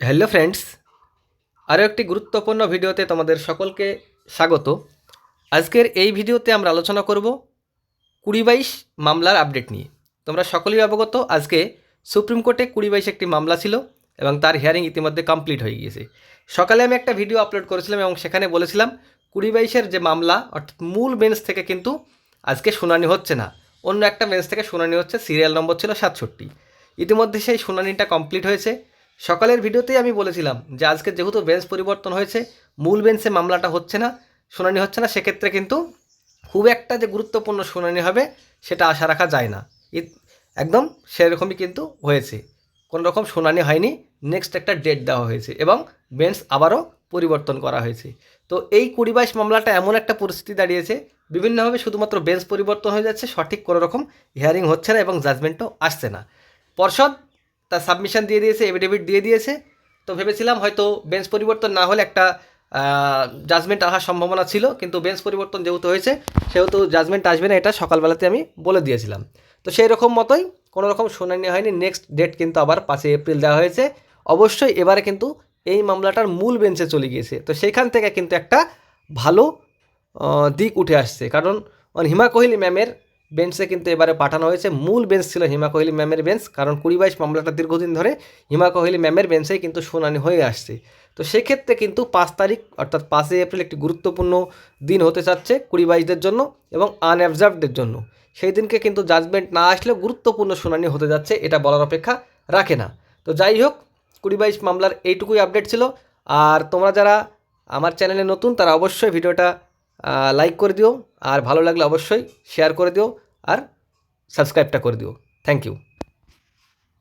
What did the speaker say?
Hello friends, আরও একটি গুরুত্বপূর্ণ ভিডিওতে তোমাদের সকলকে স্বাগত। আজকের এই ভিডিওতে আমরা আলোচনা করব কুড়ি বাইশ মামলার আপডেট নিয়ে। তোমরা সকলেই অবগত, আজকে সুপ্রিম কোর্টে কুড়ি বাইশ একটি মামলা ছিল এবং তার হিয়ারিং ইতিমধ্যে কমপ্লিট হয়ে গিয়েছে। সকালে আমি একটা ভিডিও আপলোড করেছিলাম এবং সেখানে বলেছিলাম, কুড়ি বাইশের যে মামলা, অর্থাৎ মূল বেঞ্চ থেকে কিন্তু আজকে শুনানি হচ্ছে না। অন্য একটা বেঞ্চ থেকে শুনানি হচ্ছে সিরিয়াল নম্বর ছিল সাতষট্টি। ইতিমধ্যে সেই শুনানিটা কমপ্লিট হয়েছে। সকালের ভিডিওতেই আমি বলেছিলাম যে আজকে যেহেতু বেঞ্চ পরিবর্তন হয়েছে, মূল বেঞ্চে মামলাটা হচ্ছে না, শুনানি হচ্ছে না, সেক্ষেত্রে কিন্তু খুব একটা যে গুরুত্বপূর্ণ শুনানি হবে সেটা আশা রাখা যায় না। একদম সেরকমই কিন্তু হয়েছে। কোনো রকম শুনানি হয়নি নেক্সট একটা ডেট দেওয়া হয়েছে এবং বেঞ্চ আবারও পরিবর্তন করা হয়েছে। তো এই কুড়ি বাইশ মামলাটা এমন একটা পরিস্থিতি দাঁড়িয়েছে, বিভিন্নভাবে শুধুমাত্র বেঞ্চ পরিবর্তন হয়ে যাচ্ছে, সঠিক কোনো রকম হিয়ারিং হচ্ছে না এবং জাজমেন্টও আসছে না। পর্ষদ তার সাবমিশন দিয়ে দিয়েছে এফিডেভিট দিয়ে দিয়েছে। তো ভেবেছিলাম হয়তো বেঞ্চ পরিবর্তন না হলে একটা জাজমেন্ট আসার সম্ভাবনা ছিল, কিন্তু বেঞ্চ পরিবর্তন যেহেতু হয়েছে, সেহেতু জাজমেন্ট আসবে না, এটা সকালবেলাতে আমি বলে দিয়েছিলাম। তো সেই রকম মতোই, কোনো রকম শুনানি হয়নি নেক্সট ডেট কিন্তু আবার পাঁচই এপ্রিল দেওয়া হয়েছে। অবশ্যই এবারে কিন্তু এই মামলাটার মূল বেঞ্চে চলে গিয়েছে। তো সেইখান থেকে কিন্তু একটা ভালো দিক উঠে আসছে। কারণ, হিমা কোহলি ম্যামের বেঞ্চে কিন্তু এবারে পাঠানো হয়েছে। মূল বেঞ্চ ছিল হিমা কোহলি ম্যামের বেঞ্চ, কারণ কুড়ি বাইশ মামলাটা দীর্ঘদিন ধরে হিমা কোহলি ম্যামের বেঞ্চেই কিন্তু শুনানি হয়ে আসছে। তো সেক্ষেত্রে কিন্তু পাঁচ তারিখ, অর্থাৎ পাঁচই এপ্রিল একটি গুরুত্বপূর্ণ দিন হতে চাচ্ছে কুড়ি বাইশদের জন্য এবং আনঅবজার্ভদের জন্য। সেই দিনকে কিন্তু জাজমেন্ট না আসলেও গুরুত্বপূর্ণ শুনানি হতে যাচ্ছে, এটা বলার অপেক্ষা রাখে না। তো যাই হোক, কুড়ি বাইশ মামলার এইটুকুই আপডেট ছিল। আর তোমরা যারা আমার চ্যানেলে নতুন, তারা অবশ্যই ভিডিওটা লাইক করে দিও। আর ভালো লাগলে অবশ্যই শেয়ার করে দিও আর সাবস্ক্রাইবটা করে দিও। Thank you